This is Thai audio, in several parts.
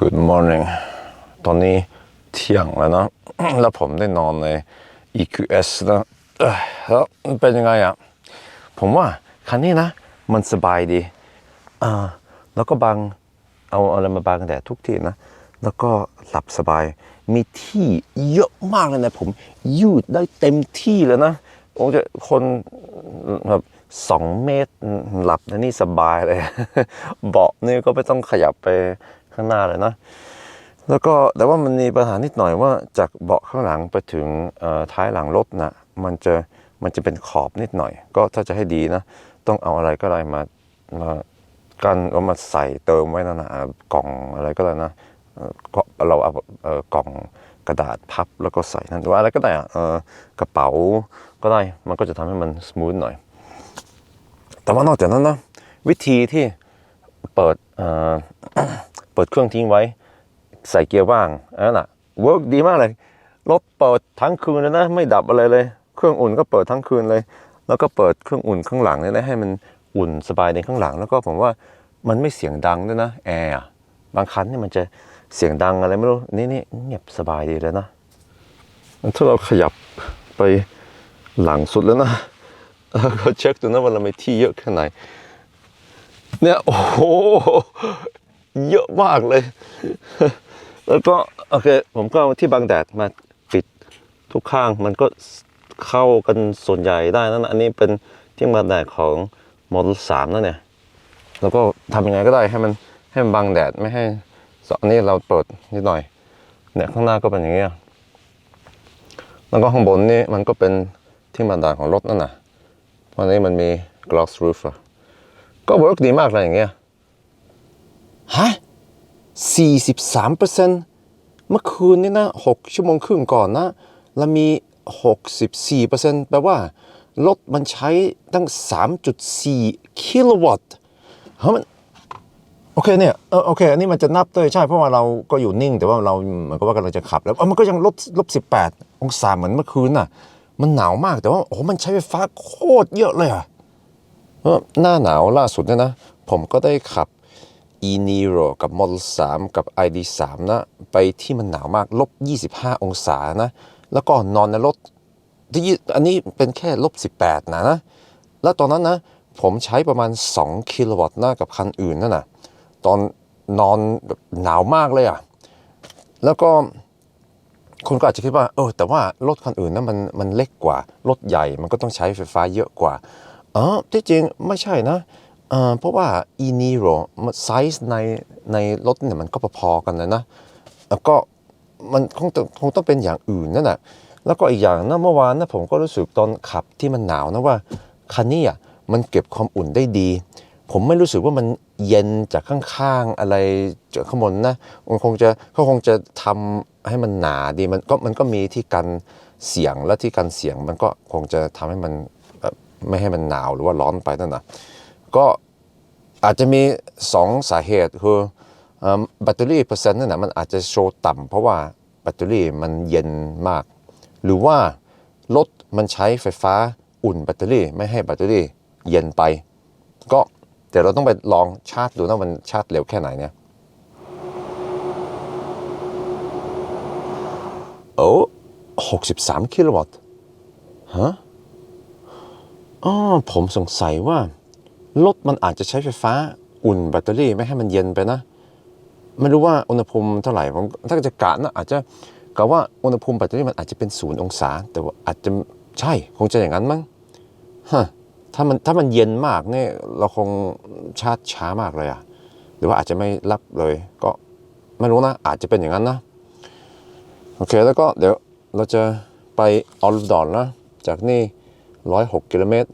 Good morning ตอนนี้เที่ยงแล้วนะ แล้วผมได้นอนใน EQS นะแล้วเป็นยังไงอะ ผมว่าคันนี้นะ มันสบายดีอ่าแล้วก็บังเอาอะไรมาบังแดดทุกที่นะ แล้วก็หลับสบาย มีที่เยอะมากเลยนะ ผมยืดได้เต็มที่เลยนะผมจะคนแบบสองเมตรหลับนะนี่สบายเลย เบาะนี่ก็ไม่ต้องขยับไป ข้างหน้าเลยนะ แล้วก็แต่ว่ามันมีปัญหานิดหน่อยว่าจากเบาะข้างหลังไปถึงท้ายหลังรถนะ่ะมันจะมันจะเป็นขอบนิดหน่อย ก็ถ้าจะให้ดีนะ ต้องเอาอะไรก็ได้มามากันเอามาใส่เติมไว้นั่นนะกล่องอะไรก็ได้นะเราเอากล่องกระดาษพับแล้วก็ใส่นั่นหรือว่าอะไรก็ได้อะกระเป๋าก็ได้มันก็จะทำให้มันสมูทหน่อย แต่ว่านอกจากนั้นนะวิธีที่เปิด ปิดเครื่องทิ้งไว้ ใส่เกียร์ว่างอันนั้นอะเวิร์กดีมากเลยรถเปิดทั้งคืนเลยนะ ไม่ดับอะไรเลย เครื่องอุ่นก็เปิดทั้งคืนเลย แล้วก็เปิดเครื่องอุ่นข้างหลังเนี่ยนะให้มันอุ่นสบายในข้างหลัง แล้วก็ผมว่ามันไม่เสียงดังด้วยนะแอร์บางคันเนี่ยมันจะเสียงดังอะไรไม่รู้นี่นี่เงียบสบายดีเลยนะถ้าเราขยับไปหลังสุดแล้วนะเออก็เช็คดูนะว่าเราไมีที่เยอะแค่ไหนเนี่ยโอ้โห เยอะมากเลย แล้วก็โอเคผมก็เอาที่บังแดดมาปิดทุกข้างมันก็เข้ากันส่วนใหญ่ได้นั่นอันนี้เป็นที่บังแดดของ Model 3นั่นเนี่ยแล้วก็ทำยังไงก็ได้ให้มันให้มันบังแดดไม่ให้สอันนี้เราเปิดนิดหน่อยเนี่ยข้างหน้าก็เป็นอย่างเงี้ยแล้วก็ข้างบนนี่มันก็เป็นที่บังแดดของรถนั่นน่ะเพราะนี้มันมี gloss roof ก็เวิร์กดีมากเลยอย่างเงี้ย ฮะ43เปอร์เซ็นเมื่อคืนนี่นะ 6 ชั่วโมงครึ่งก่อนนะแล้วมี 64เปอร์เซ็นแปลว่า รถมันใช้ตั้ง 3.4 กิโลวัตต์เฮ้ยมันโอเคเนี่ยเออโอเคอันนี้มันจะนับด้วยใช่เพราะว่าเราก็อยู่นิ่ง แต่ว่าเราเหมือนกับว่ากำลังจะขับ แล้วอ้ามันก็ยังลบลบสิบแปดองศาเหมือนเมื่อคืนน่ะ มันหนาวมากแต่ว่าโอ้มันใช้ไฟฟ้าโคตรเยอะเลยอะหน้าหนาวล่าสุดเนี่ยนะ ผมก็ได้ขับ e niro กับ Model 3 กับ ID 3นะ ไปที่มันหนาวมากลบ 25 องศานะ แล้วก็นอนในรถที่อันนี้เป็นแค่ลบ 18 นะนะ แล้วตอนนั้นนะ ผมใช้ประมาณ 2 กิโลวัตต์นะกับคันอื่นนั่นนะตอนนอนแบบหนาวมากเลยอะ แล้วก็คนก็อาจจะคิดว่าเออแต่ว่ารถคันอื่นนั้นมันมันเล็กกว่ารถใหญ่มันก็ต้องใช้ไฟฟ้าเยอะกว่าอ๋อที่จริงไม่ใช่นะ เอ่อเพราะว่า e niro มันไซส์ในในรถเนี่ยมันก็พอๆกันเลยนะแล้วก็มันคงต้องคงต้องเป็นอย่างอื่นนั่นแหละแล้วก็อีกอย่างนะเมื่อวานนะผมก็รู้สึกตอนขับที่มันหนาวนะว่าคันนี้อะมันเก็บความอุ่นได้ดี ผมไม่รู้สึกว่ามันเย็นจากข้างๆอะไรจากข้างบนนะมันคงจะเขาคงจะทำให้มันหนาดีมันก็มันก็มีที่กันเสียงและที่กันเสียงมันก็คงจะทำให้มันไม่ให้มันหนาวหรือว่าร้อนไปนั่นนะ ก็อาจจะมีสองสาเหตุคือแบตเตอรี่เปอร์เซ็นต์นั่นนะมันอาจจะโชว์ต่ำเพราะว่าแบตเตอรี่มันเย็นมาก หรือว่ารถมันใช้ไฟฟ้าอุ่นแบตเตอรี่ไม่ให้แบตเตอรี่เย็นไป ก็เดี๋ยวเราต้องไปลองชาร์จดูนะมันชาร์จเร็วแค่ไหนเนี่ยโอ้หกสิบสามกิโลวัตต์ฮะอ๋อผมสงสัยว่า รถมันอาจจะใช้ไฟฟ้าอุ่นแบตเตอรี่ไม่ให้มันเย็นไปนะ ไม่รู้ว่าอุณหภูมิเท่าไหร่ผมถ้าจะกะนะอาจจะกะว่าอุณหภูมิแบตเตอรี่มันอาจจะเป็นศูนย์องศา แต่ว่าอาจจะใช่คงจะอย่างนั้นมั้งฮะถ้ามันถ้ามันเย็นมากเนี่ยเราคงชาร์จช้ามากเลยอะหรือว่าอาจจะไม่รับเลย ก็ไม่รู้นะอาจจะเป็นอย่างนั้นนะโอเคแล้วก็เดี๋ยวเราจะไปออลดอนนะจากนี่ร้อยหกกิโลเมตร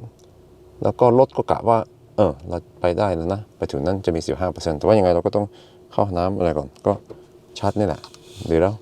แล้วก็รถก็กะว่า เออเราไปได้แล้วนะ ไปถึงนั่นจะมี 15%แต่ว่ายังไงเราก็ต้องเข้าห้องน้ำอะไรก่อน ก็ชาร์จนี่แหละดีแล้ว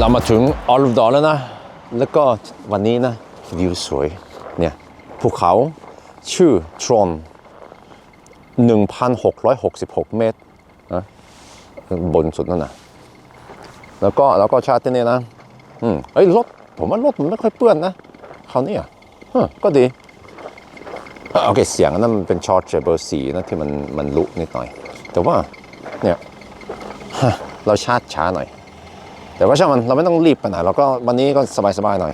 เรามาถึงออล v ดอแล้วนะ แล้วก็วันนี้นะวิวสวยเนี่ยภูเขาชื่อทรอน1,666 เมตรนะบนสุดนั่นนะแล้วก็แล้วก็ชาติที่นี่ยนะอืมเอ้ยรถผมว่ารถมันไม่ค่อยเปื้อนนะคราวนี้อะก็ดีโอเคเสียงนั้นมันเป็นชอร์จเบอร์สี่นะที่มันมันลุนิดหน่อย แต่ว่าเนี่ยเราชาร์จช้าหน่อย แต่ว่าช่างมันเราไม่ต้องรีบไปไหนเราก็วันนี้ก็สบายๆหน่อย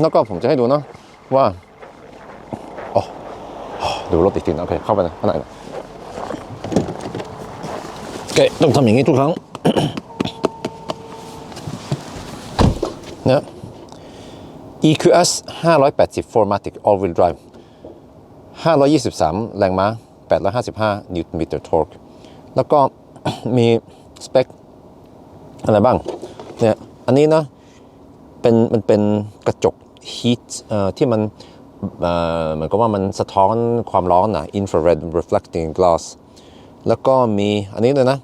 แล้วก็ผมจะให้ดูเนาะว่าโอ้ดูรถอีกทีนโอเคเข้าไปนะข้างในโอเคต้องทำอย่างนี้ทุกครั้งเนี่ย EQS 580 4matic all wheel drive 523 แรงม้า 855 นิวตันเมตร์ทอร์กแล้วก็มีสเปค อะไรบ้างเนี่ยอันนี้นะเป็นมันเป็นกระจกฮีทเอ่อที่มันเอ่อเหมือนกับว่ามันสะท้อนความร้อนนะ infrared reflecting glass แล้วก็มีอันนี้เลยนะ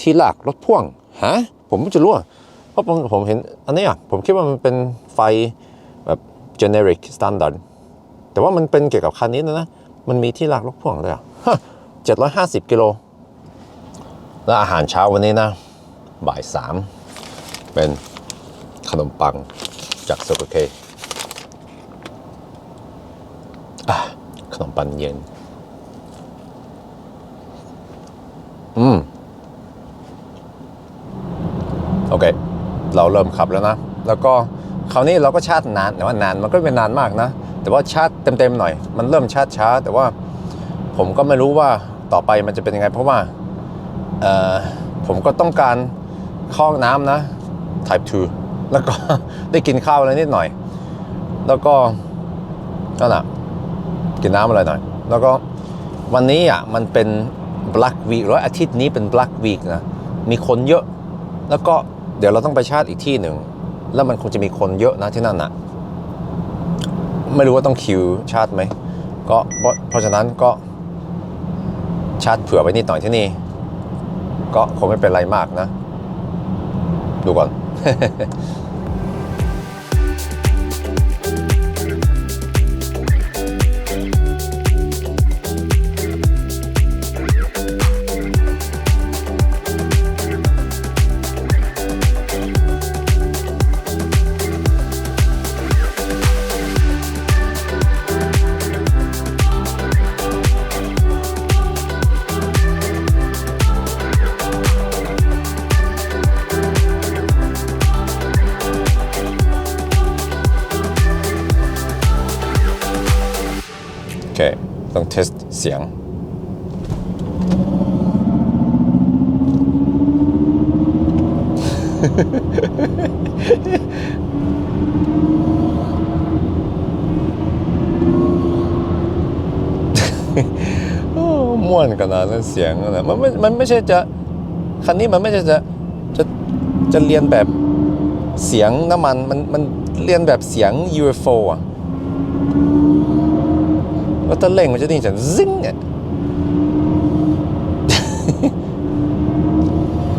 ที่ลากรถพ่วงฮะผมไม่จะรู้เพราะผมผมเห็นอันนี้อะผมคิดว่ามันเป็นไฟแบบ generic standard แต่ว่ามันเป็นเกี่ยวกับคันนี้นะนะ มันมีที่ลากรถพ่วงเลยอะฮะ750กิโล แล้วอาหารเช้าวันนี้นะ บ่ายสามเป็นขนมปังจากเซอร์เคขนมปังเย็น อืม โอเค เราเริ่มขับแล้วนะ แล้วก็คราวนี้เราก็ชาร์จนาน แต่ว่านานมันก็เป็นนานมากนะ แต่ว่าชาร์จเต็มๆหน่อย มันเริ่มชาร์จช้า แต่ว่าผมก็ไม่รู้ว่าต่อไปมันจะเป็นยังไง เพราะว่าผมก็ต้องการ เข้าห้องน้ำนะ type 2 แล้วก็ ได้กินข้าวอะไรนิดหน่อย แล้วก็นั่นแหละกินน้ำอะไรหน่อย แล้วก็วันนี้อะมันเป็น black week แล้วอาทิตย์นี้เป็น black week นะ มีคนเยอะ แล้วก็เดี๋ยวเราต้องไปชาร์จอีกที่หนึ่ง แล้วมันคงจะมีคนเยอะนะที่นั่นอะ ไม่รู้ว่าต้องคิวชาร์จไหม ก็เพราะฉะนั้นก็ชาร์จเผื่อไว้นิดหน่อยที่นี่ ก็คงไม่เป็นไรมากนะ ดูก่ เค ต้องเทสเสียง ม่วนขนาดนั้นเสียงนะมันไม่มันไม่ใช่จะ คันนี้มันไม่ใช่จะจะจะเรียนแบบเสียงน้ำมัน มันมันเรียนแบบเสียง UFO อะ แล้วถ้าเร่งมันจะได้ยินเสียงซิงเนี่ย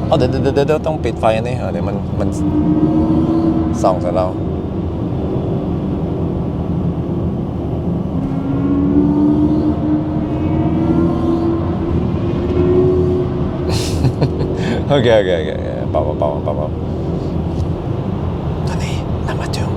อ๋อเดี๋ยวเดี๋ยวเดี๋ยวเดี๋ยวต้องปิดไฟอันนี้เหรอเดี๋ยวมันมันส่องใส่เราโอเคโอเคโอเคเบาเบาเบาเบาตอนนี้เรามาถึง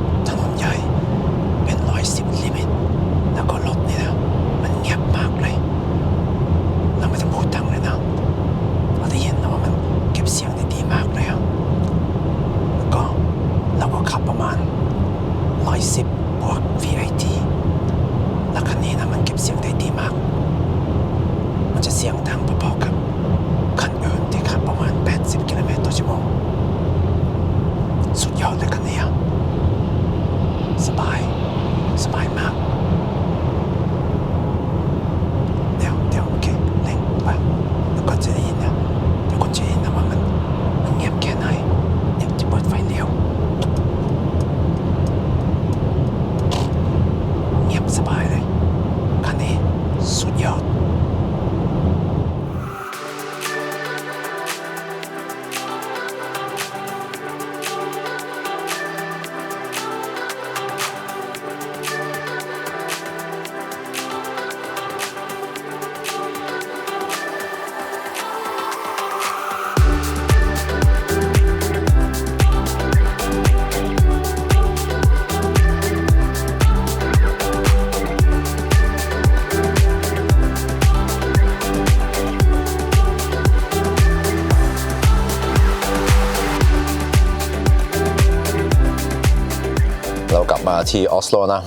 มาที่ออสโลนะ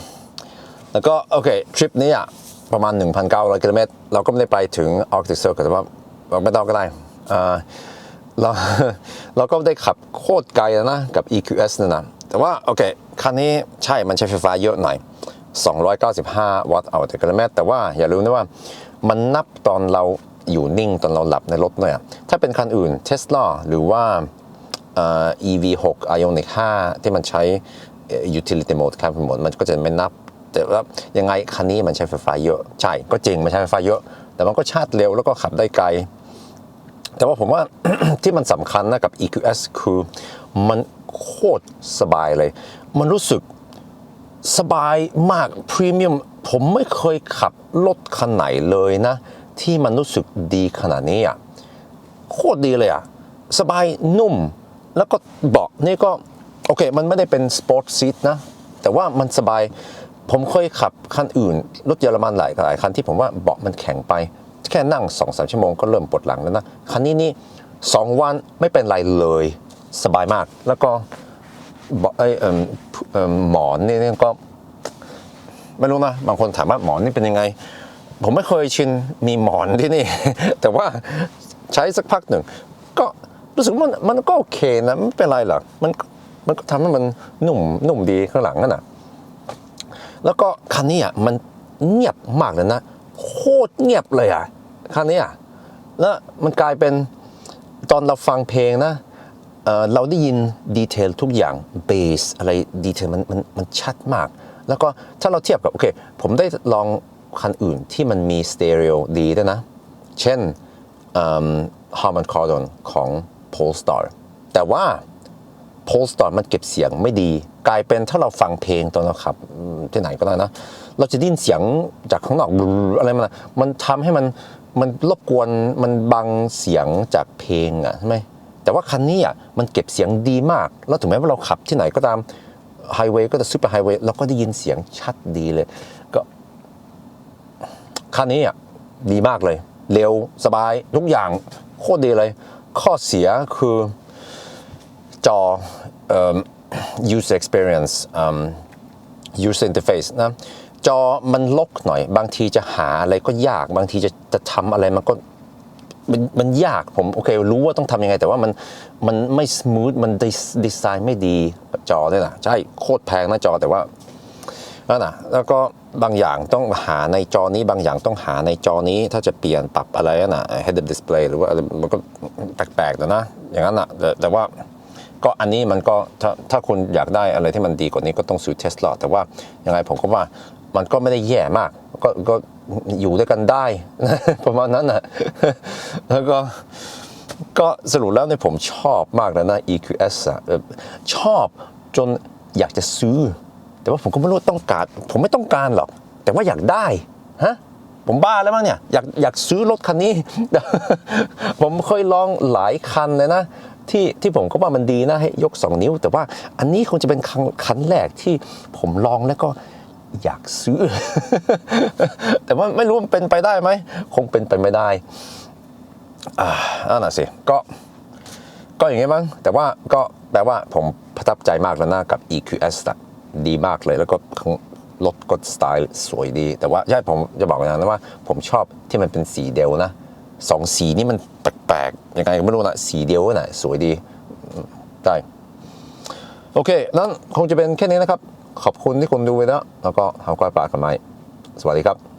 แล้วก็โอเคทริปนี้อะประมาณ 1,900กิโลเมตรเราก็ไม่ได้ไปถึง Arctic Circle แต่ว่าเราไม่ต้องก็ได้เราเราก็ได้ขับโคตรไกลแล้วนะกับ EQS นี่นะ แต่ว่าโอเคคันนี้ใช่มันใช้ไฟฟ้าเยอะหน่อย 295 วัตต์เอาต่กิโลเมตร แต่ว่าอย่าลืมนะว่ามันนับตอนเราอยู่นิ่งตอนเราหลับในรถเนี่ยถ้าเป็นคันอื่น Tesla หรือว่าเอ่อ EV6 Ioniq 5 ที่มันใช้ utility mode ครับผมมันก็จะไม่นับ แต่ว่ายังไงคันนี้มันใช้ไฟฟ้าเยอะ ใช่ ก็จริงมันใช้ไฟฟ้าเยอะ แต่มันก็ชาร์จเร็วแล้วก็ขับได้ไกล แต่ว่าผมว่าที่มันสำคัญนะกับ EQS คือมันโคตรสบายเลย มันรู้สึกสบายมากพรีเมียมผมไม่เคยขับรถคันไหนเลยนะ ที่มันรู้สึกดีขนาดนี้อะโคตรดีเลยอะ สบายนุ่ม แล้วก็เบาะนี่ก็ โอเค มันไม่ได้เป็นสปอร์ตซีทนะ แต่ว่ามันสบาย ผมเคยขับคันอื่น รถเยอรมันหลายหลายคันที่ผมว่าเบาะมันแข็งไป แค่นั่งสองสามชั่วโมงก็เริ่มปวดหลังแล้วนะ คันนี้นี่สองวันไม่เป็นไรเลย สบายมาก แล้วก็เบาะไอยเอิ่มเอิ่มหมอนนี่ก็ ไม่รู้นะ บางคนถามว่าหมอนนี่เป็นยังไง ผมไม่เคยชินมีหมอนที่นี่ แต่ว่าใช้สักพักหนึ่ง ก็รู้สึกมันมันก็โอเคนะ ไม่เป็นไรหรอกมัน มันก็ทำให้มันนุ่มนุ่มดีข้างหลังนั่นน่ะแล้วก็คันนี้อะมันเงียบมากเลยนะโคตรเงียบเลยอะคันนี้อะแล้วมันกลายเป็นตอนเราฟังเพลงนะเเราได้ยินดีเทลทุกอย่างเบสอะไรดีเทลมันมันมันชัดมาก แล้วก็ถ้าเราเทียบกับโอเค ผมได้ลองคันอื่นที่มันมีสเตอริโอดีด้วยนะ เช่นฮาร์มันคอร์ดอนของ Polestar แต่ว่า Polestar มันเก็บเสียงไม่ดี กลายเป็นถ้าเราฟังเพลงตอนเราขับที่ไหนก็ได้นะ เราจะได้นเสียงจากข้างนอกอะไรมันมันทำให้มันมันรบกวนมันบังเสียงจากเพลงอะใช่ไหมแต่ว่าคันนี้อะมันเก็บเสียงดีมาก แล้วถึงแม้ว่าเราขับที่ไหนก็ตามไฮเวย์ก็จะซูเปอร์ไฮเวย์เราก็ได้ยินเสียงชัดดีเลย ก็คันนี้อะดีมากเลย เร็วสบายทุกอย่างโคตรดีเลย ข้อเสียคือ จอเอิ่ม user experience อืม user interface นะจอมันลกหน่อย บางทีจะหาอะไรก็ยากบางทีจะจะทำอะไรมันก็มันมันยากผมโอเครู้ว่าต้องทำยังไง แต่ว่ามันมันไม่ smooth มันดีไซน์ไม่ดีจอเนี่ยนะใช่โคตรแพงนะจอแต่ว่านั่นนะแล้วก็บางอย่างต้องหาในจอนี้ บางอย่างต้องหาในจอนี้ ถ้าจะเปลี่ยนปรับอะไรนั่ะ head up display หรือว่าอะไรมันก็แปลกๆนะนะอย่างนั้นนะแต่แต่ว่า ก็อันนี้มันก็ถ้าถ้าคุณอยากได้อะไรที่มันดีกว่านี้ก็ต้องซื้อเทสลาแต่ว่ายังไงผมก็ว่ามันก็ไม่ได้แย่มาก ก็ก็อยู่ด้วยกันได้ ประมาณนั้นนะแล้วก็ก็สรุปแล้วเนี่ยผมชอบมากเลยนะ EQS อะชอบจนอยากจะซื้อ แต่ว่าผมก็ไม่รู้ต้องการ ผมไม่ต้องการหรอก แต่ว่าอยากได้ฮะผมบ้าแล้วมั้งเนี่ยอยากอยากซื้อรถคันนี้ ผมเคยลองหลายคันเลยนะ ที่ที่ผมก็ว่ามันดีนะให้ยก 2 นิ้ว แต่ว่าอันนี้คงจะเป็นคันคันแรกที่ผมลองแล้วก็อยากซื้อ แต่ว่าไม่รู้มันเป็นไปได้ไหม คงเป็นไปไม่ได้อ่านั่นน่ะสิ ก็ ก็อย่างงี้มั้งแต่ว่าก็แปลว่าผมประทับใจมากแล้วนะกับ EQS อะดีมากเลยแล้วก็ข้างรถก็สไตล์สวยดี แต่ว่าใช่ผมจะบอกว่างนะว่า ผมชอบที่มันเป็นสีเดียวนะ สองสีนี่มันแปลกๆยังไงไม่รู้นะสีเดียวน่ะสวยดีได้โอเค นั้นคงจะเป็นแค่นี้นะครับ ขอบคุณที่คุณดูไปแล้วแล้วก็หากวายปลากันไหมสวัสดีครับ